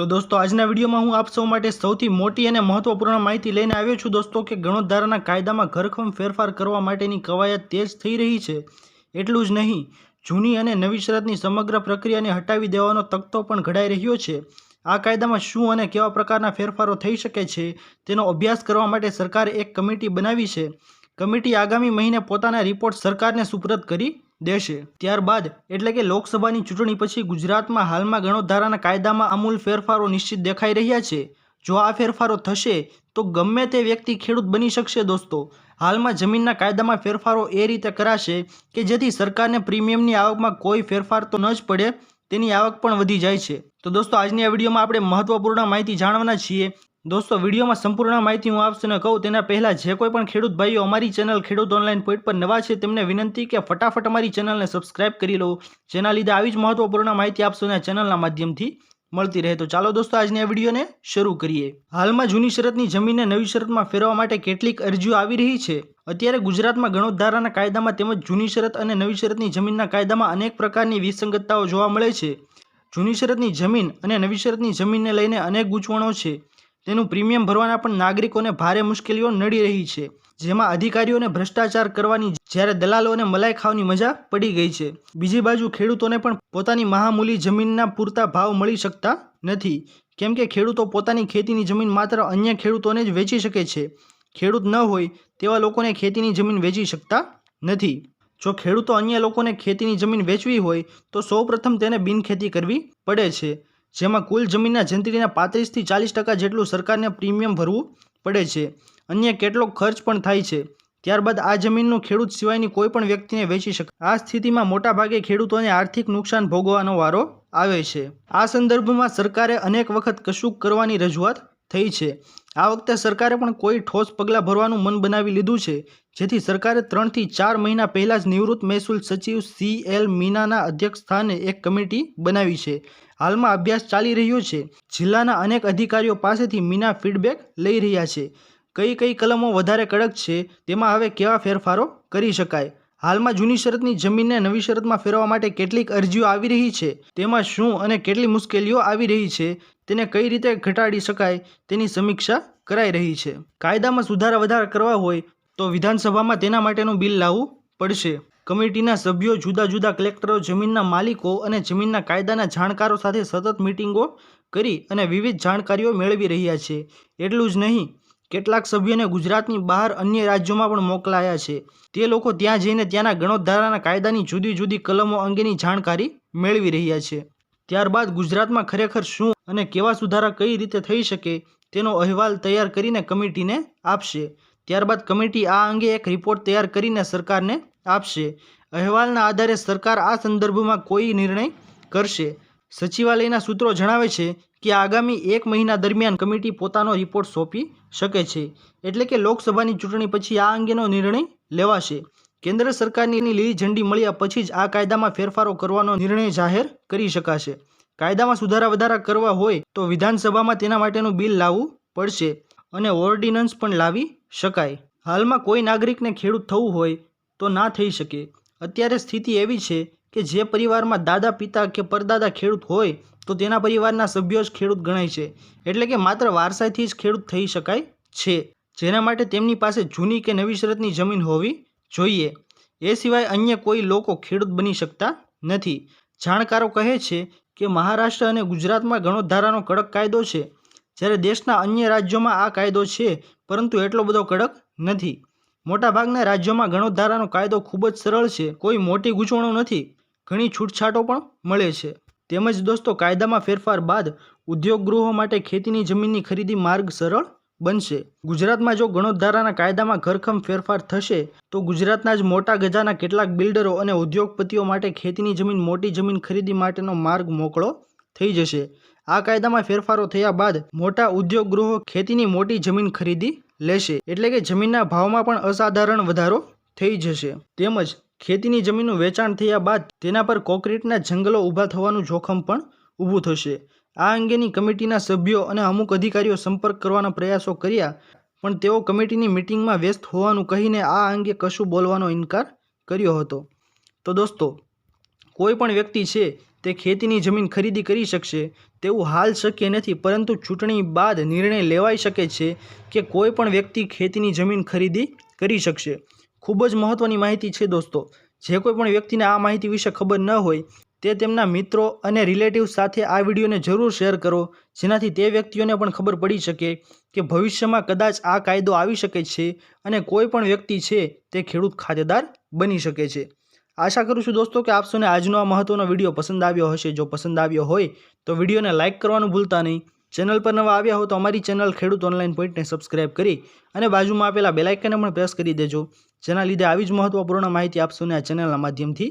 તો દોસ્તો, આજના વિડીયોમાં હું આપ સૌ માટે સૌથી મોટી અને મહત્વપૂર્ણ માહિતી લઈને આવ્યો છું દોસ્તો કે ગણોદ્ધારાના કાયદામાં ઘરખમ ફેરફાર કરવા માટેની કવાયત તેજ થઈ રહી છે. એટલું જ નહીં, જૂની અને નવી શરતની સમગ્ર પ્રક્રિયાને હટાવી દેવાનો તખતો પણ ઘડાઈ રહ્યો છે. આ કાયદામાં શું અને કેવા પ્રકારના ફેરફારો થઈ શકે છે તેનો અભ્યાસ કરવા માટે સરકારે એક કમિટી બનાવી છે. કમિટી આગામી મહિને પોતાના રિપોર્ટ સરકારને સુપરત કરી દેશે. ત્યારબાદ, એટલે કે લોકસભાની ચૂંટણી પછી ગુજરાતમાં હાલમાં ગણોધારાના કાયદામાં અમૂલ ફેરફારો નિશ્ચિત દેખાઈ રહ્યા છે. જો આ ફેરફારો થશે, તો ગમે તે વ્યક્તિ ખેડૂત બની શકશે દોસ્તો. હાલમાં જમીનના કાયદામાં ફેરફારો એ રીતે કરાશે કે જેથી સરકારને પ્રીમિયમની આવકમાં કોઈ ફેરફાર તો ન જ પડે, તેની આવક પણ વધી જાય છે. તો દોસ્તો, આજની આ વિડીયોમાં આપણે મહત્વપૂર્ણ માહિતી જાણવાના છીએ દોસ્તો, વિડીયોમાં સંપૂર્ણ માહિતી હું આપશે ને કહું, તેના પહેલાં જે કોઈ પણ ખેડૂત ભાઈઓ અમારી ચેનલ ખેડૂત ઓનલાઈન પોઈન્ટ પર નવા છે, તેમને વિનંતી કે ફટાફટ અમારી ચેનલને સબસ્ક્રાઇબ કરી લો. જેના લીધે આવી જ મહત્વપૂર્ણ માહિતી આપશો અને ચેનલના માધ્યમથી મળતી રહે. તો ચાલો દોસ્તો, આજની આ વિડીયોને શરૂ કરીએ. હાલમાં જૂની શરતની જમીનને નવી શરતમાં ફેરવા માટે કેટલીક અરજીઓ આવી રહી છે. અત્યારે ગુજરાતમાં ગણોદ્ધારાના કાયદામાં તેમજ જૂની શરત અને નવી શરતની જમીનના કાયદામાં અનેક પ્રકારની વિસંગતતાઓ જોવા મળે છે. જૂની શરતની જમીન અને નવી શરતની જમીનને લઈને અનેક ગૂંચવણો છે. તેનું પ્રીમિયમ ભરવાના પણ નાગરિકોને ભારે મુશ્કેલીઓ નડી રહી છે, જેમાં અધિકારીઓને ભ્રષ્ટાચાર કરવાની જ્યારે દલાલોને મલાઈ ખાવાની મજા પડી ગઈ છે. બીજી બાજુ ખેડૂતોને પણ પોતાની મહામૂલી જમીનના પૂરતા ભાવ મળી શકતા નથી. કેમ કે ખેડૂતો પોતાની ખેતીની જમીન માત્ર અન્ય ખેડૂતોને જ વેચી શકે છે. ખેડૂત ન હોય તેવા લોકોને ખેતીની જમીન વેચી શકતા નથી. જો ખેડૂતો અન્ય લોકોને ખેતીની જમીન વેચવી હોય, તો સૌપ્રથમ તેને બિનખેતી કરવી પડે છે. જેમાં કુલ જમીનના જંત્રીના પાંત્રીસથી ચાલીસ ટકા જેટલું સરકારને પ્રીમિયમ ભરવું પડે છે. અન્ય કેટલોક ખર્ચ પણ થાય છે. ત્યારબાદ આ જમીનનું ખેડૂત સિવાયની કોઈ પણ વ્યક્તિને વેચી શકે, આ સ્થિતિમાં મોટાભાગે ખેડૂતોને આર્થિક નુકસાન ભોગવવાનો વારો આવે છે. આ સંદર્ભમાં સરકારે અનેક વખત કશુંક કરવાની રજૂઆત થઈ છે. આ વખતે સરકારે પણ કોઈ ઠોસ પગલાં ભરવાનું મન બનાવી લીધું છે, જેથી સરકારે ત્રણથી ચાર મહિના પહેલાં જ નિવૃત્ત મહેસૂલ સચિવ સી એલ મીનાના અધ્યક્ષ સ્થાને એક કમિટી બનાવી છે. હાલમાં અભ્યાસ ચાલી રહ્યો છે. જિલ્લાના અનેક અધિકારીઓ પાસેથી મીના ફીડબેક લઈ રહ્યા છે. કઈ કઈ કલમો વધારે કડક છે, તેમાં હવે કેવા ફેરફારો કરી શકાય? હાલમાં જૂની શરતની જમીનને નવી શરતમાં ફેરવવા માટે કેટલીક અરજીઓ આવી રહી છે? તેમાં શું અને કેટલી મુશ્કેલીઓ આવી રહી છે? તેને કઈ રીતે ઘટાડી શકાય તેની સમીક્ષા કરાઈ રહી છે. કાયદામાં સુધારા વધારા કરવા હોય તો વિધાનસભામાં તેના માટેનું બિલ લાવવું પડશે. કમિટીના સભ્યો જુદા જુદા કલેક્ટરો, જમીનના માલિકો અને જમીનના કાયદાના જાણકારો સાથે સતત મિટિંગો કરી અને વિવિધ જાણકારીઓ મેળવી રહ્યા છે. એટલું જ નહીં, કેટલાક સભ્યોને ગુજરાતની બહાર અન્ય રાજ્યોમાં પણ મોકલાયા છે. તે લોકો ત્યાં જઈને ત્યાંના ગણોદ્ધારાના કાયદાની જુદી જુદી કલમો અંગેની જાણકારી મેળવી રહ્યા છે. ત્યારબાદ ગુજરાતમાં ખરેખર શું અને કેવા સુધારા કઈ રીતે થઈ શકે તેનો અહેવાલ તૈયાર કરીને કમિટીને આપશે. ત્યારબાદ કમિટી આ અંગે એક રિપોર્ટ તૈયાર કરીને સરકારને આપશે. અહેવાલના આધારે સરકાર આ સંદર્ભમાં કોઈ નિર્ણય કરશે. સચિવાલયના સૂત્રો જણાવે છે કે આગામી એક મહિના દરમિયાન કમિટી પોતાનો રિપોર્ટ સોંપી શકે છે. એટલે કે લોકસભાની ચૂંટણી પછી આ અંગેનો નિર્ણય લેવાશે. કેન્દ્ર સરકારની લીલી ઝંડી મળ્યા પછી જ આ કાયદામાં ફેરફારો કરવાનો નિર્ણય જાહેર કરી શકાશે. કાયદામાં સુધારા વધારા કરવા હોય તો વિધાનસભામાં તેના માટેનું બિલ લાવવું પડશે અને ઓર્ડિનન્સ પણ લાવી શકાય. હાલમાં કોઈ નાગરિકને ખેડૂત થવું હોય તો ના થઈ શકે. અત્યારે સ્થિતિ એવી છે કે જે પરિવારમાં દાદા પિતા કે પરદાદા ખેડૂત હોય તો તેના પરિવારના સભ્યો જ ખેડૂત ગણાય છે. એટલે કે માત્ર વારસાઈથી જ ખેડૂત થઈ શકાય છે. જેના માટે તેમની પાસે જૂની કે નવી શરતની જમીન હોવી જોઈએ. એ સિવાય અન્ય કોઈ લોકો ખેડૂત બની શકતા નથી. જાણકારો કહે છે કે મહારાષ્ટ્ર અને ગુજરાતમાં ગણોદ્ધારાનો કડક કાયદો છે. જ્યારે દેશના અન્ય રાજ્યોમાં આ કાયદો છે, પરંતુ એટલો બધો કડક નથી. મોટાભાગના રાજ્યોમાં ગણોદ્ધારાનો કાયદો ખૂબ જ સરળ છે, કોઈ મોટી ગૂંચવણો નથી, ઘણી છૂટછાટો પણ મળે છે. તેમજ દોસ્તો, કાયદામાં ફેરફાર બાદ ઉદ્યોગ ગૃહો માટે ખેતીની જમીનની ખરીદી માર્ગ સરળ બનશે. ગુજરાતમાં જો ગણોદ્ધારાના કાયદામાં ઘરખમ ફેરફાર થશે, તો ગુજરાતના જ મોટા ગજાના કેટલાક બિલ્ડરો અને ઉદ્યોગપતિઓ માટે ખેતીની જમીન, મોટી જમીન ખરીદી માટેનો માર્ગ મોકળો થઈ જશે. આ કાયદામાં ફેરફારો થયા બાદ મોટા ઉદ્યોગ ગૃહો ખેતીની મોટી જમીન ખરીદી લેશે. એટલે કે જમીનના ભાવમાં પણ અસાધારણ વધારો થઈ જશે. તેમજ ખેતીની જમીનનું વેચાણ થયા બાદ તેના પર કોંક્રિટના જંગલો ઊભા થવાનું જોખમ પણ ઊભું થશે. આ અંગેની કમિટીના સભ્યો અને અમુક અધિકારીઓ સંપર્ક કરવાના પ્રયાસો કર્યા, પણ તેઓ કમિટીની મિટિંગમાં વ્યસ્ત હોવાનું કહીને આ અંગે કશું બોલવાનો ઇનકાર કર્યો હતો. તો દોસ્તો, કોઈ પણ વ્યક્તિ છે તે ખેતીની જમીન ખરીદી કરી શકશે, તેવું હાલ શક્ય નથી, પરંતુ ચૂંટણી બાદ નિર્ણય લેવાઈ શકે છે કે કોઈ પણ વ્યક્તિ ખેતીની જમીન ખરીદી કરી શકશે. ખૂબ જ મહત્ત્વની માહિતી છે દોસ્તો. જે કોઈ પણ વ્યક્તિને આ માહિતી વિશે ખબર ન હોય તે તેમના મિત્રો અને રિલેટિવ્સ સાથે આ વિડીયોને જરૂર શેર કરો, જેનાથી તે વ્યક્તિઓને પણ ખબર પડી શકે કે ભવિષ્યમાં કદાચ આ કાયદો આવી શકે છે અને કોઈ પણ વ્યક્તિ છે તે ખેડૂત ખાતેદાર બની શકે છે. આશા કરું છું દોસ્તો કે આપસોને આજનો આ મહત્ત્વનો વીડિયો પસંદ આવ્યો હશે. જો પસંદ આવ્યો હોય તો વિડીયોને લાઇક કરવાનું ભૂલતા નહીં. ચેનલ પર નવા આવ્યા હો તો અમારી ચેનલ ખેડૂત ઓનલાઈન પોઈન્ટને સબસ્ક્રાઇબ કરી અને બાજુમાં આપેલા બેલાઇકનને પણ પ્રેસ કરી દેજો. જેના લીધે આવી જ મહત્વપૂર્ણ માહિતી આપસોને આ ચેનલના માધ્યમથી